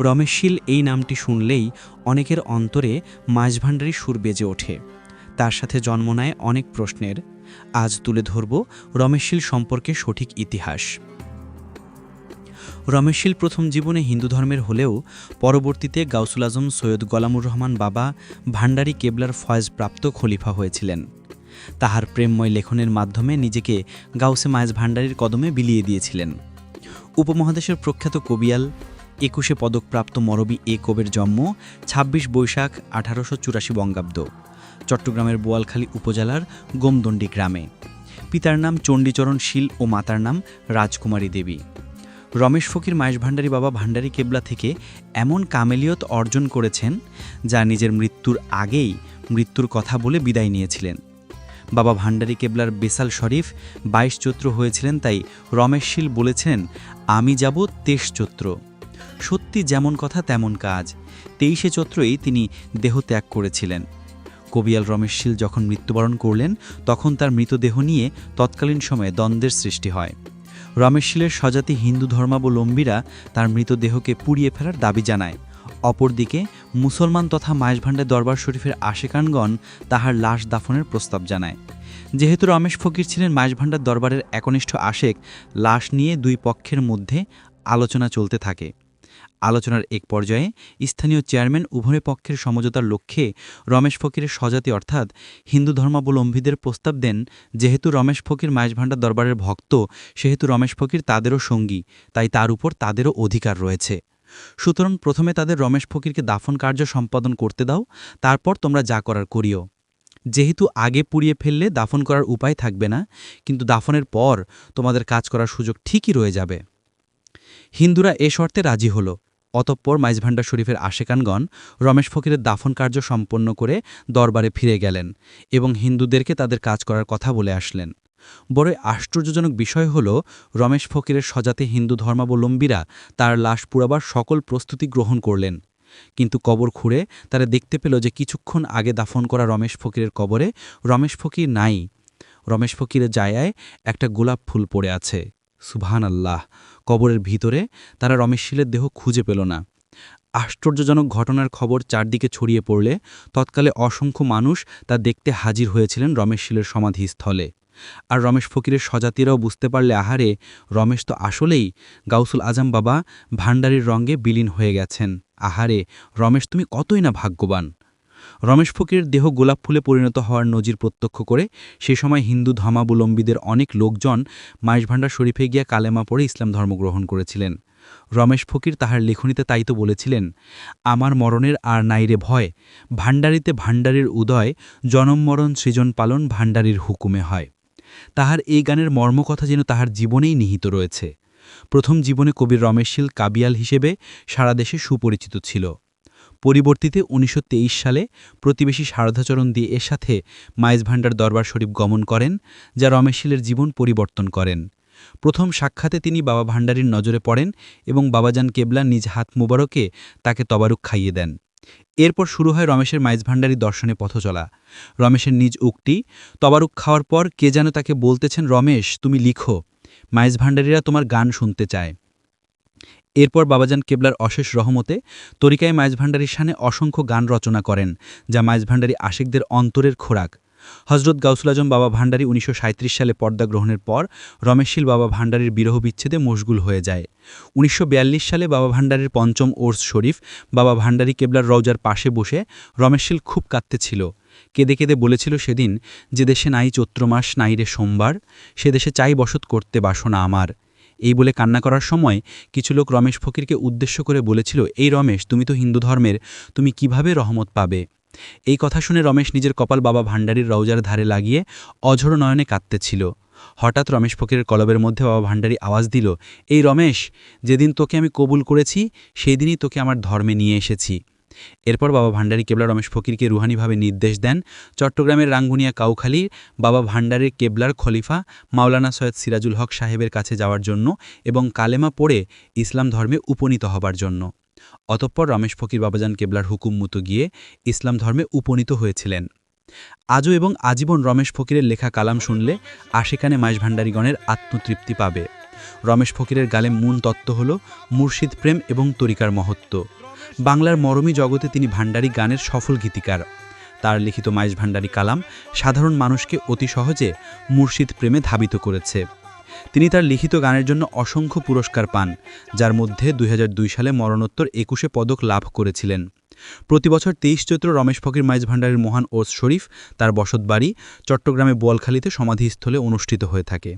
রমেশশীল এই নামটি শুনলেই অনেকের অন্তরে মাঝভাণ্ডারি সুর বেজে ওঠে। তার সাথে জন্ম নেয় অনেক প্রশ্নের। আজ তুলে ধরব রমেশশীল সম্পর্কে সঠিক ইতিহাস। রমেশশীল প্রথম জীবনে হিন্দু ধর্মের হলেও পরবর্তীতে গাউসুল আজম, সৈয়দ গোলামুর রহমান বাবা ভান্ডারী কেবলার ফয়েজ প্রাপ্ত খলিফা হয়েছিলেন। তাহার প্রেমময় লেখনের মাধ্যমে নিজেকে গাউসে মায়েজ ভান্ডারীর কদমে বিলিয়ে দিয়েছিলেন। উপমহাদেশের প্রখ্যাত কবিয়াল একুশে পদকপ্রাপ্ত মরবি এ কবের জন্ম ২৬ বৈশাখ আঠারোশো চুরাশি বঙ্গাব্দ। চট্টগ্রামের বোয়ালখালী উপজেলার গোমদণ্ডী গ্রামে। পিতার নাম চণ্ডীচরণ শীল ও মাতার নাম রাজকুমারী দেবী। রমেশ ফকির মায়েশ ভান্ডারী বাবা ভান্ডারী কেবলা থেকে এমন কামেলিয়ত অর্জন করেছেন যা নিজের মৃত্যুর আগেই মৃত্যুর কথা বলে বিদায় নিয়েছিলেন। বাবা ভান্ডারী কেবলার বেসাল শরীফ বাইশ চৈত্র হয়েছিলেন তাই রমেশশীল বলেছেন, আমি যাব তেইশ চৈত্র। সত্যি যেমন কথা তেমন কাজ। তেইশে চৈত্রই তিনি দেহত্যাগ করেছিলেন। কবিয়াল রমেশশীল যখন মৃত্যুবরণ করলেন, তখন তার মৃতদেহ নিয়ে তৎকালীন সময়ে দ্বন্দ্বের সৃষ্টি হয়। রমেশশীলের স্বজাতি হিন্দু ধর্মাবলম্বীরা তার মৃতদেহকে পুড়িয়ে ফেলার দাবি জানায়। অপরদিকে, মুসলমান তথা মায়েশভান্ডার দরবার শরীফের আশেকানগণ তাহার লাশ দাফনের প্রস্তাব জানায়। যেহেতু রমেশ ফকির ছিলেন মায়েশভান্ডার দরবারের একনিষ্ঠ আশেক, লাশ নিয়ে দুই পক্ষের মধ্যে আলোচনা চলতে থাকে। আলোচনার এক পর্যায়ে স্থানীয় চেয়ারম্যান উভয় পক্ষের সমঝোতার লক্ষ্যে রমেশ ফকিরের স্বজাতি অর্থাৎ হিন্দু ধর্মাবলম্বীদের প্রস্তাব দেন, যেহেতু রমেশ ফকির মায়েশভান্ডার দরবারের ভক্ত, সেহেতু রমেশ ফকির তাদেরও সঙ্গী, তাই তার উপর তাদেরও অধিকার রয়েছে। সুতরাং প্রথমে তাদের রমেশ ফকিরকে দাফন কার্য সম্পাদন করতে দাও, তারপর তোমরা যা করার করিও। যেহেতু আগে পুড়িয়ে ফেললে দাফন করার উপায় থাকবে না, কিন্তু দাফনের পর তোমাদের কাজ করার সুযোগ ঠিকই রয়ে যাবে। হিন্দুরা এ শর্তে রাজি হল। অতঃপর মাইজভান্ডার শরীফের আশেকানগণ রমেশ ফকিরের দাফন কার্য সম্পন্ন করে দরবারে ফিরে গেলেন এবং হিন্দুদেরকে তাদের কাজ করার কথা বলে আসলেন। বড় আশ্চর্যজনক বিষয় হল, রমেশ ফকিরের সজাতে হিন্দু ধর্মাবলম্বীরা তার লাশ পুরাবার সকল প্রস্তুতি গ্রহণ করলেন। কিন্তু কবর খুঁড়ে তারা দেখতে পেল যে কিছুক্ষণ আগে দাফন করা রমেশ ফকিরের কবরে রমেশ ফকির নাই। রমেশ ফকিরের জায়ায় একটা গোলাপ ফুল পড়ে আছে। সুবহান আল্লাহ কবরের ভিতরে তারা রমেশ রমেশশীলের দেহ খুঁজে পেল না। আশ্চর্যজনক ঘটনার খবর চারদিকে ছড়িয়ে পড়লে তৎকালে অসংখ্য মানুষ তা দেখতে হাজির হয়েছিলেন রমেশ রমেশশীলের সমাধিস্থলে। আর রমেশ ফকিরের স্বজাতিরাও বুঝতে পারলে, আহারে, রমেশ তো আসলেই গাউসুল আজম বাবা ভাণ্ডারির রঙ্গে বিলীন হয়ে গেছেন। আহারে, রমেশ তুমি কতই না ভাগ্যবান। রমেশ ফকির দেহ গোলাপ ফুলে পরিণত হওয়ার নজির প্রত্যক্ষ করে সে সময় হিন্দু ধর্মাবলম্বীদের অনেক লোকজন মাইশভান্ডার শরীফে গিয়া কালেমা পড়ে ইসলাম ধর্ম গ্রহণ করেছিলেন। রমেশ ফকির তাহার লেখনীতে তাই তো বলেছিলেন, আমার মরণের আর নাইরে ভয়, ভাণ্ডারিতে ভাণ্ডারির উদয়, জনম মরণ সৃজন পালন ভাণ্ডারির হুকুমে হয়। তাহার এই গানের মর্মকথা যেন তাহার জীবনেই নিহিত রয়েছে। প্রথম জীবনে কবির রমেশশীল কাবিয়াল হিসেবে সারা দেশে সুপরিচিত ছিল। পরিবর্তিতে উনিশশো তেইশ সালে প্রতিবেশী শারদাচরণ দিয়ে এর সাথে মাইজ ভান্ডার দরবার শরীফ গমন করেন, যা রমেশশীলের জীবন পরিবর্তন করেন। প্রথম সাক্ষাতে তিনি বাবা ভান্ডারীর নজরে পড়েন এবং বাবাজান কেবলা নিজ হাত মুবারকে তাকে তবারুক খাইয়ে দেন। এরপর শুরু হয় রমেশের মাইজ ভান্ডারী দর্শনে পথ চলা। রমেশের নিজ উক্তি, তবারুক খাওয়ার পর কে যেন তাকে বলতেছেন, রমেশ, তুমি লিখো। মাইজ ভান্ডারীরা তোমার গান শুনতে চায় এরপর বাবাজান কেবলার অশেষ রহমতে তরিকায় মাইজ ভান্ডারীর সানে অসংখ্য গান রচনা করেন, যা মাইজ ভান্ডারী আশিকদের অন্তরের খোরাক। হজরত গাউসুল আজম বাবা ভান্ডারী উনিশশো সালে পর্দা গ্রহণের পর রমেশশীল বাবা ভান্ডারীর বিরহ বিচ্ছেদে মশগুল হয়ে যায়। উনিশশো বিয়াল্লিশ সালে বাবা ভান্ডারীর পঞ্চম ওর্স শরীফ, বাবা ভান্ডারী কেবলার রওজার পাশে বসে রমেশশীল খুব কাঁদতেছিল কেঁদে কেঁদে বলেছিল সেদিন, যে দেশে নাই চৈত্র মাস, নাই রে সোমবার, সে দেশে চাই বসত করতে বাসনা আমার। এই বলে কান্না করার সময় কিছু লোক রমেশ ফকিরকে উদ্দেশ্য করে বলেছিল, এই রমেশ, তুমি তো হিন্দু ধর্মের, তুমি কীভাবে রহমত পাবে? এই কথা শুনে রমেশ নিজের কপাল বাবা ভাণ্ডারীর রওজার ধারে লাগিয়ে অঝড় নয়নে কাঁদতেছিল। হঠাৎ রমেশ ফকিরের কলবের মধ্যে বাবা ভাণ্ডারী আওয়াজ দিল, এই রমেশ, যেদিন তোকে আমি কবুল করেছি সেই দিনই তোকে আমার ধর্মে নিয়ে এসেছি। এরপর বাবা ভান্ডারী কেবলা রমেশ ফকিরকে রুহানিভাবে নির্দেশ দেন। চট্টগ্রামের রাঙ্গুনিয়া কাউখালী, বাবা ভান্ডারের কেবলার খলিফা মাওলানা সৈয়দ সিরাজুল হক সাহেবের কাছে যাওয়ার জন্য এবং কালেমা পড়ে ইসলাম ধর্মে উপনীত হবার জন্য। অতঃপর রমেশ ফকির বাবাজান কেবলার হুকুম মতো গিয়ে ইসলাম ধর্মে উপনীত হয়েছিলেন। আজও এবং আজীবন রমেশ ফকিরের লেখা কালাম শুনলে আশেখানে মাইশ ভাণ্ডারীগণের আত্মতৃপ্তি পাবে। রমেশ ফকিরের গালে মূল তত্ত্ব হল মুর্শিদ প্রেম এবং তরিকার মহত্ব। বাংলার মরমী জগতে তিনি ভান্ডারী গানের সফল গীতিকার। তার লিখিত মাইজ ভান্ডারী কালাম সাধারণ মানুষকে অতি সহজে মুর্শিদ প্রেমে ধাবিত করেছে। তিনি তার লিখিত গানের জন্য অসংখ্য পুরস্কার পান, যার মধ্যে দুই হাজার দুই সালে মরণোত্তর একুশে পদক লাভ করেছিলেন। প্রতি বছর তেইশ চৈত্র রমেশ ফকির মাইজ ভান্ডারের মহান ওস শরীফ, তার বসতবাড়ি চট্টগ্রামে বোয়ালখালীতে সমাধিস্থলে অনুষ্ঠিত হয়ে থাকে।